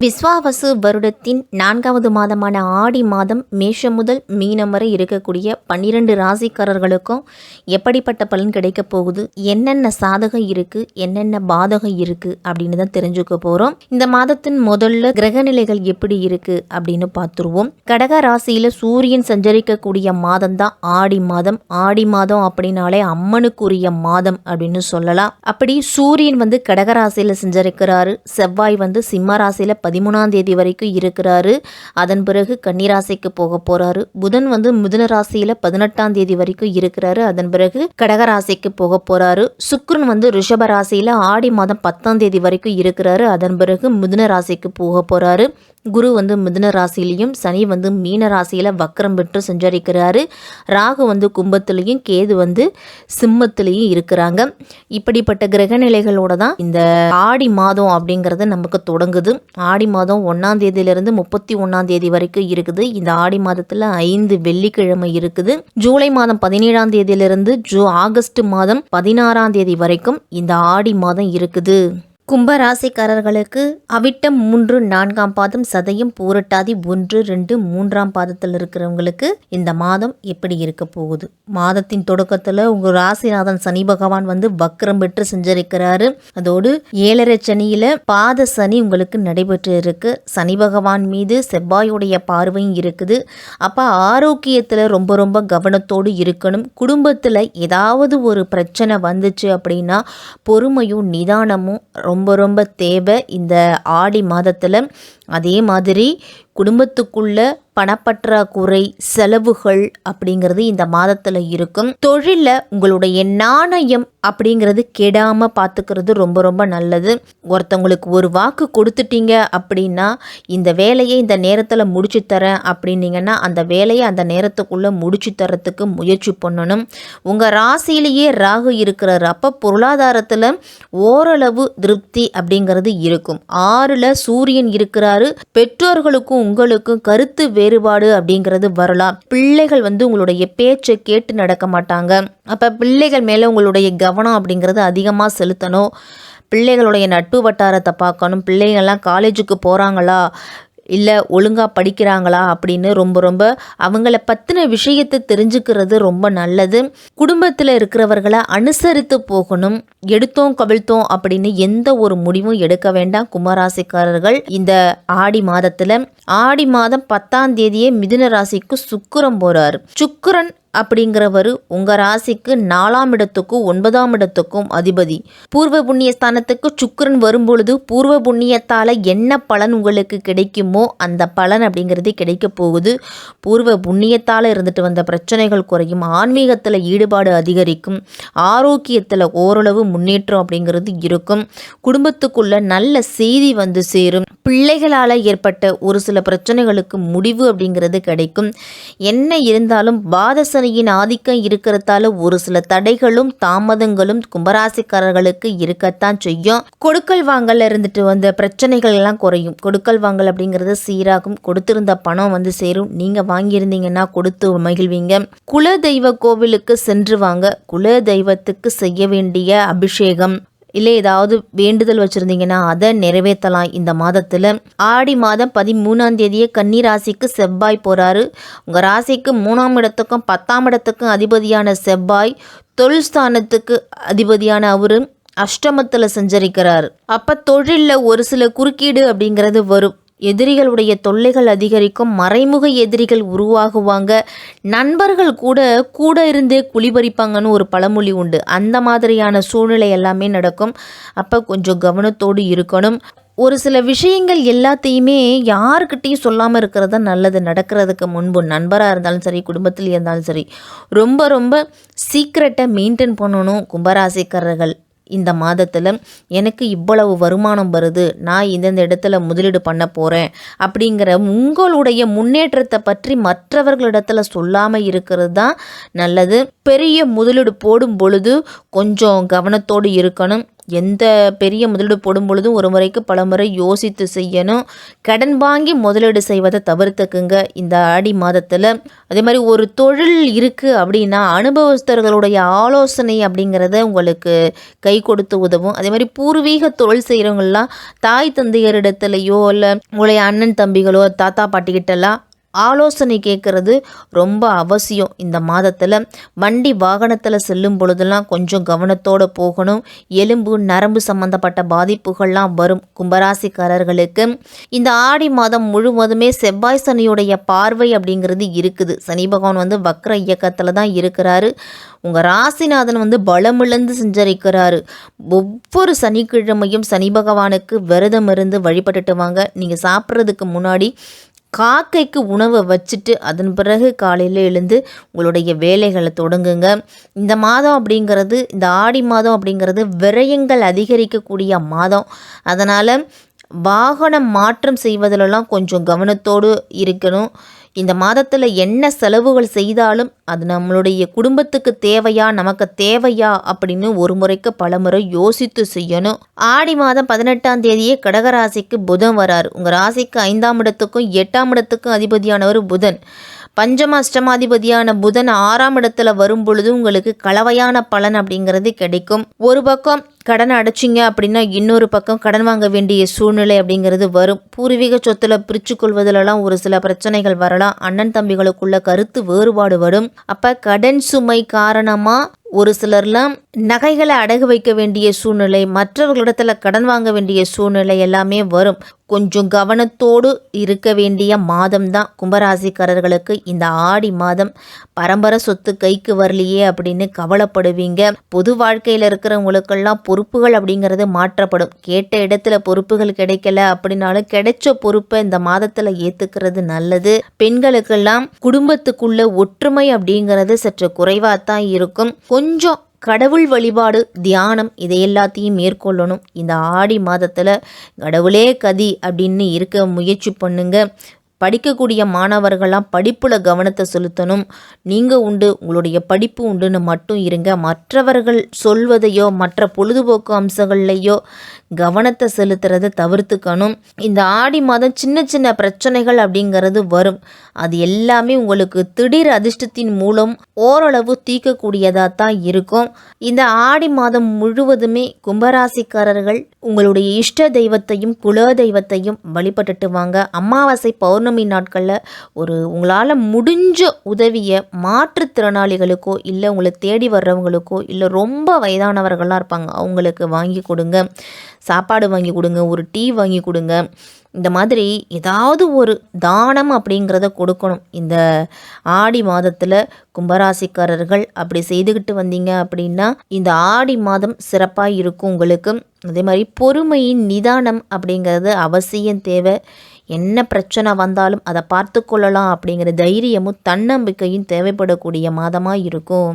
விஸ்வாவசு வருடத்தின் நான்காவது மாதமான ஆடி மாதம் மேஷம் முதல் மீனம் வரை இருக்கக்கூடிய பன்னிரண்டு ராசிக்காரர்களுக்கும் எப்படிப்பட்ட பலன் கிடைக்க போகுது? என்னென்ன சாதகம் இருக்கு? என்னென்ன பாதகம் இருக்கு? அப்படின்னு தான் தெரிஞ்சுக்க போறோம். இந்த மாதத்தின் முதல்ல கிரகநிலைகள் எப்படி இருக்கு? அப்படின்னு பார்த்துருவோம். கடக ராசியில சூரியன் சஞ்சரிக்கக்கூடிய மாதம் தான் ஆடி மாதம். ஆடி மாதம் அப்படின்னாலே அம்மனுக்குரிய மாதம் அப்படின்னு சொல்லலாம். அப்படி சூரியன் வந்து கடக ராசியில சஞ்சரிக்கிறாரு. செவ்வாய் வந்து சிம்ம ராசியில பதிமூணாம் தேதி வரைக்கும் இருக்கிறாரு. அதன் பிறகு கன்னிராசிக்கு போக போறாரு. புதன் வந்து மிதுன ராசியில பதினெட்டாம் தேதி வரைக்கும் இருக்கிறாரு. அதன் பிறகு கடகராசிக்கு போக போறாரு. சுக்ரன் வந்து ரிஷப ராசியில ஆடி மாதம் பத்தாம் தேதி வரைக்கும் இருக்கிறாரு. அதன் பிறகு மிதுன ராசிக்கு போக போறாரு. குரு வந்து மிதுன ராசிலையும் சனி வந்து மீன ராசியில் வக்கரம் பெற்று சஞ்சரிக்கிறாரு. ராகு வந்து கும்பத்துலேயும் கேது வந்து சிம்மத்துலேயும் இருக்கிறாங்க. இப்படிப்பட்ட கிரகநிலைகளோட தான் இந்த ஆடி மாதம் அப்படிங்கிறது நமக்கு தொடங்குது. ஆடி மாதம் ஒன்றாம் தேதியிலிருந்து முப்பத்தி ஒன்றாம் தேதி வரைக்கும் இருக்குது. இந்த ஆடி மாதத்தில் ஐந்து வெள்ளிக்கிழமை இருக்குது. ஜூலை மாதம் பதினேழாம் தேதியிலிருந்து ஜூ ஆகஸ்ட் மாதம் பதினாறாம் தேதி வரைக்கும் இந்த ஆடி மாதம் இருக்குது. கும்பராசிக்காரர்களுக்கு அவிட்டம் மூன்று நான்காம் பாதம் சதயம் பூரட்டாதி ஒன்று ரெண்டு மூன்றாம் பாதத்தில் இருக்கிறவங்களுக்கு இந்த மாதம் எப்படி இருக்க போகுது? மாதத்தின் தொடக்கத்தில் உங்கள் ராசிநாதன் சனி பகவான் வந்து வக்ரம் பெற்று செஞ்சிருக்கிறாரு. அதோடு ஏழரை சனியில் பாத சனி உங்களுக்கு நடைபெற்று இருக்கு. சனி பகவான் மீது செவ்வாயுடைய பார்வையும் இருக்குது. அப்போ ஆரோக்கியத்தில் ரொம்ப ரொம்ப கவனத்தோடு இருக்கணும். குடும்பத்தில் ஏதாவது ஒரு பிரச்சனை வந்துச்சு அப்படின்னா பொறுமையும் நிதானமும் ரொம்ப ரொம்ப ரொம்ப தேவை. இந்த ஆடி மாதத்தில் அதே மாதிரி குடும்பத்துக்குள்ள பணப்பற்றாக்குறை செலவுகள் அப்படிங்கிறது இந்த மாதத்தில் இருக்கும். தொழிலில் உங்களுடைய நாணயம் அப்படிங்கிறது கெடாமல் பார்த்துக்கிறது ரொம்ப ரொம்ப நல்லது. ஒருத்தவங்களுக்கு ஒரு வாக்கு கொடுத்துட்டீங்க அப்படின்னா இந்த வேலையை இந்த நேரத்தில் முடிச்சு தரேன் அப்படின்னீங்கன்னா அந்த வேலையை அந்த நேரத்துக்குள்ளே முடிச்சு தரத்துக்கு முயற்சி பண்ணணும். உங்கள் ராசியிலேயே ராகு இருக்கிறாரு. அப்போ பொருளாதாரத்தில் ஓரளவு திருப்தி அப்படிங்கிறது இருக்கும். ஆறில் சூரியன் இருக்கிறாரு. பெற்றோர்களுக்கும் உங்களுக்கும் கருத்து வேறுபாடு அப்படிங்கிறது வரலாம். பிள்ளைகள் வந்து உங்களுடைய பேச்சை கேட்டு நடக்க மாட்டாங்க. அப்போ பிள்ளைகள் மேலே உங்களுடைய கவனம் அப்படிங்கிறது அதிகமாக செலுத்தணும். பிள்ளைகளுடைய நட்பு வட்டாரத்தை பார்க்கணும். பிள்ளைங்கள்லாம் காலேஜுக்கு போகிறாங்களா இல்லை ஒழுங்காக படிக்கிறாங்களா அப்படின்னு ரொம்ப ரொம்ப அவங்கள பற்றின விஷயத்தை தெரிஞ்சுக்கிறது ரொம்ப நல்லது. குடும்பத்தில் இருக்கிறவர்களை அனுசரித்து போகணும். எடுத்தோம் கவிழ்த்தோம் அப்படின்னு எந்த ஒரு முடிவும் எடுக்க வேண்டாம் கும்பராசிக்காரர்கள். இந்த ஆடி மாதத்தில் ஆடி மாதம் பத்தாம் தேதியே மிதுன ராசிக்கு சுக்கரம் போகிறார் சுக்கரன் அப்படிங்கிறவர் உங்கள் ராசிக்கு நாலாம் இடத்துக்கும் ஒன்பதாம் இடத்துக்கும் அதிபதி. பூர்வ புண்ணிய ஸ்தானத்துக்கு சுக்கரன் வரும்பொழுது பூர்வ புண்ணியத்தால் என்ன பலன் உங்களுக்கு கிடைக்குமோ அந்த பலன் அப்படிங்கிறது கிடைக்க போகுது. பூர்வ புண்ணியத்தால் இருந்துட்டு வந்த பிரச்சனைகள் குறையும். ஆன்மீகத்தில் ஈடுபாடு அதிகரிக்கும். ஆரோக்கியத்தில் ஓரளவு முன்னேற்றம் அப்படிங்கிறது இருக்கும். குடும்பத்துக்குள்ள நல்ல செய்தி வந்து சேரும். பிள்ளைகளால் ஏற்பட்ட ஒரு சில பிரச்சனைகளுக்கு முடிவு அப்படிங்கிறது கிடைக்கும். என்ன இருந்தாலும் பாதச பாதசனியின் ஆதிக்கம் இருக்கிறதால ஒரு சில தடைகளும் தாமதங்களும் கும்பராசிக்காரர்களுக்கு இருக்கத்தான் செய்யும். கொடுக்கல் வாங்கல இருந்துட்டு வந்த பிரச்சனைகள் எல்லாம் குறையும். கொடுக்கல் வாங்கல் அப்படிங்கிறது சீராகும். கொடுத்திருந்த பணம் வந்து சேரும். நீங்க வாங்கியிருந்தீங்கன்னா கொடுத்து மகிழ்வீங்க. குல தெய்வ கோவிலுக்கு சென்று வாங்க. குல தெய்வத்துக்கு செய்ய வேண்டிய அபிஷேகம். இல்லை ஏதாவது வேண்டுதல் வச்சுருந்தீங்கன்னா அதை நிறைவேற்றலாம். இந்த மாதத்தில் ஆடி மாதம் பதிமூணாம் தேதியே கன்னி ராசிக்கு செவ்வாய் போகிறாரு உங்கள் ராசிக்கு மூணாம் இடத்துக்கும் பத்தாம் இடத்துக்கும் அதிபதியான செவ்வாய் தொழில் ஸ்தானத்துக்கு அதிபதியான அவரு அஷ்டமத்தில் சஞ்சரிக்கிறார். அப்போ தொழிலில் ஒரு சில குறுக்கீடு அப்படிங்கிறது வரும். எதிரிகளுடைய தொல்லைகள் அதிகரிக்கும் மறைமுக எதிரிகள் உருவாகுவாங்க. நண்பர்கள் கூட கூட இருந்தே குளிபறிப்பாங்கன்னு ஒரு பழமொழி உண்டு. அந்த மாதிரியான சூழ்நிலை எல்லாமே நடக்கும். அப்போ கொஞ்சம் கவனத்தோடு இருக்கணும். ஒரு சில விஷயங்கள் எல்லாத்தையுமே யாருக்கிட்டேயும் சொல்லாமல் இருக்கிறது தான் நல்லது. நடக்கிறதுக்கு முன்பு நண்பராக இருந்தாலும் சரி குடும்பத்தில் இருந்தாலும் சரி ரொம்ப ரொம்ப சீக்ரெட்டை மெயின்டைன் பண்ணணும் கும்பராசிக்காரர்கள். இந்த மாதத்தில் எனக்கு இவ்வளவு வருமானம் வருது நான் இந்தந்த இடத்துல முதலீடு பண்ண போகிறேன் அப்படிங்கிற உங்களுடைய முன்னேற்றத்தை பற்றி மற்றவர்களிடத்துல சொல்லாமல் இருக்கிறது தான் நல்லது. பெரிய முதலீடு போடும் பொழுது கொஞ்சம் கவனத்தோடு இருக்கணும். எந்த பெரிய முதலீடு போடும் பொழுதும் ஒரு முறைக்கு பல முறை யோசித்து செய்யணும். கடன் வாங்கி முதலீடு செய்வதை தவிர்த்துக்குங்க. இந்த ஆடி மாதத்தில் அதே மாதிரி ஒரு தொழில் இருக்குது அப்படின்னா அனுபவஸ்தர்களுடைய ஆலோசனை அப்படிங்கிறத உங்களுக்கு கை கொடுத்து உதவும். அதே மாதிரி பூர்வீக தொழில் செய்கிறவங்களாம் தாய் தந்தையரிடத்துலையோ இல்லை உங்களுடைய அண்ணன் தம்பிகளோ தாத்தா பாட்டிக்கிட்டலாம் ஆலோசனை கேட்குறது ரொம்ப அவசியம் இந்த மாதத்தில். வண்டி வாகனத்தில் செல்லும் பொழுதெல்லாம் கொஞ்சம் கவனத்தோடு போகணும். எலும்பு நரம்பு சம்மந்தப்பட்ட பாதிப்புகள்லாம் வரும் கும்பராசிக்காரர்களுக்கு. இந்த ஆடி மாதம் முழுவதுமே செவ்வாய் சனியுடைய பார்வை அப்படிங்கிறது இருக்குது. சனி பகவான் வந்து வக்ர இயக்கத்தில் தான் இருக்கிறாரு. உங்கள் ராசிநாதன் வந்து பலமிழந்து செஞ்சரிக்கிறாரு. ஒவ்வொரு சனிக்கிழமையும் சனி பகவானுக்கு விரதம் இருந்து வழிபட்டுட்டு வாங்க. நீங்கள் சாப்பிட்றதுக்கு முன்னாடி காக்கைக்கு உணவை வச்சுட்டு அதன் பிறகு காலையில் எழுந்து உங்களுடைய வேலைகளை தொடங்குங்க. இந்த மாதம் அப்படிங்கிறது இந்த ஆடி மாதம் அப்படிங்கிறது விரயங்கள் அதிகரிக்கக்கூடிய மாதம். அதனால் வாகனம் மாற்றம் செய்வதிலெல்லாம் கொஞ்சம் கவனத்தோடு இருக்கணும். இந்த மாதத்தில் என்ன செலவுகள் செய்தாலும் அது நம்மளுடைய குடும்பத்துக்கு தேவையா நமக்கு தேவையா அப்படின்னு ஒரு முறைக்கு பல முறை யோசித்து செய்யணும். ஆடி மாதம் பதினெட்டாம் தேதியே கடகராசிக்கு புதன் வரார். உங்கள் ராசிக்கு ஐந்தாம் இடத்துக்கும் எட்டாம் இடத்துக்கும் அதிபதியானவர் புதன். பஞ்சம அஷ்டமாதிபதியான புதன் ஆறாம் இடத்துல வரும் பொழுது உங்களுக்கு கலவையான பலன் அப்படிங்கிறது கிடைக்கும். ஒரு பக்கம் கடன் அடைச்சிங்க அப்படின்னா இன்னொரு பக்கம் கடன் வாங்க வேண்டிய சூழ்நிலை அப்படிங்கிறது வரும். பூர்வீக சொத்துல பிரித்து கொள்வதிலெல்லாம் ஒரு சில பிரச்சனைகள் வரலாம். அண்ணன் தம்பிகளுக்குள்ள கருத்து வேறுபாடு வரும். அப்போ கடன் சுமை காரணமாக ஒரு சிலர்லாம் நகைகளை அடகு வைக்க வேண்டிய சூழ்நிலை மற்றவர்களிடத்துல கடன் வாங்க வேண்டிய சூழ்நிலை எல்லாமே வரும். கொஞ்சம் கவனத்தோடு இருக்க வேண்டிய மாதம்தான் கும்பராசிக்காரர்களுக்கு இந்த ஆடி மாதம். பரம்பரை சொத்து கைக்கு வரலையே அப்படின்னு கவலைப்படுவீங்க. பொது வாழ்க்கையில் இருக்கிறவங்களுக்கெல்லாம் பொறுப்புகள் அப்படிங்கிறது மாற்றப்படும். கேட்ட இடத்துல பொறுப்புகள் கிடைக்கல அப்படின்னாலும் கிடைச்ச பொறுப்பை இந்த மாதத்தில் ஏற்றுக்கிறது நல்லது. பெண்களுக்கெல்லாம் குடும்பத்துக்குள்ள ஒற்றுமை அப்படிங்கிறது சற்று குறைவாக தான் இருக்கும். கொஞ்சம் கடவுள் வழிபாடு தியானம் இதை எல்லாத்தையும் மேற்கொள்ளணும். இந்த ஆடி மாதத்தில் கடவுளே கதி அப்படின்னு இருக்க முயற்சி பண்ணுங்க. படிக்கக்கூடிய மாணவர்கள்லாம் படிப்பில் கவனத்தை செலுத்தணும். நீங்கள் உண்டு உங்களுடைய படிப்பு உண்டுன்னு மட்டும் இருங்க. மற்றவர்கள் சொல்வதையோ மற்ற பொழுதுபோக்கு அம்சங்கள்லையோ கவனத்தை செலுத்துறதை தவிர்த்துக்கணும். இந்த ஆடி மாதம் சின்ன சின்ன பிரச்சனைகள் அப்படிங்கிறது வரும். அது எல்லாமே உங்களுக்கு திடீர் அதிர்ஷ்டத்தின் மூலம் ஓரளவு தீர்க்கக்கூடியதாக தான் இருக்கும். இந்த ஆடி மாதம் முழுவதுமே கும்பராசிக்காரர்கள் உங்களுடைய இஷ்ட தெய்வத்தையும் குல தெய்வத்தையும் வழிபட்டுட்டு வாங்க. அமாவாசை பௌர்ணமி நாட்களில் ஒரு உங்களால் முடிஞ்ச உதவியை மாற்றுத்திறனாளிகளுக்கோ இல்லை உங்களை தேடி வர்றவங்களுக்கோ இல்லை ரொம்ப வயதானவர்களாக இருப்பாங்க அவங்களுக்கு வாங்கி கொடுங்க. சாப்பாடு வாங்கி கொடுங்க ஒரு டீ வாங்கி கொடுங்க. இந்த மாதிரி ஏதாவது ஒரு தானம் அப்படிங்கிறத கொடுக்கணும். இந்த ஆடி மாதத்தில் கும்பராசிக்காரர்கள் அப்படி செய்துக்கிட்டு வந்தீங்க அப்படின்னா இந்த ஆடி மாதம் சிறப்பாக இருக்கும் உங்களுக்கு. அதே மாதிரி பொறுமையின் நிதானம் அப்படிங்கிறது அவசியம் தேவை. என்ன பிரச்சனை வந்தாலும் அதை பார்த்து கொள்ளலாம் அப்படிங்கிற தைரியமும் தன்னம்பிக்கையும் தேவைப்படக்கூடிய மாதமாக இருக்கும்.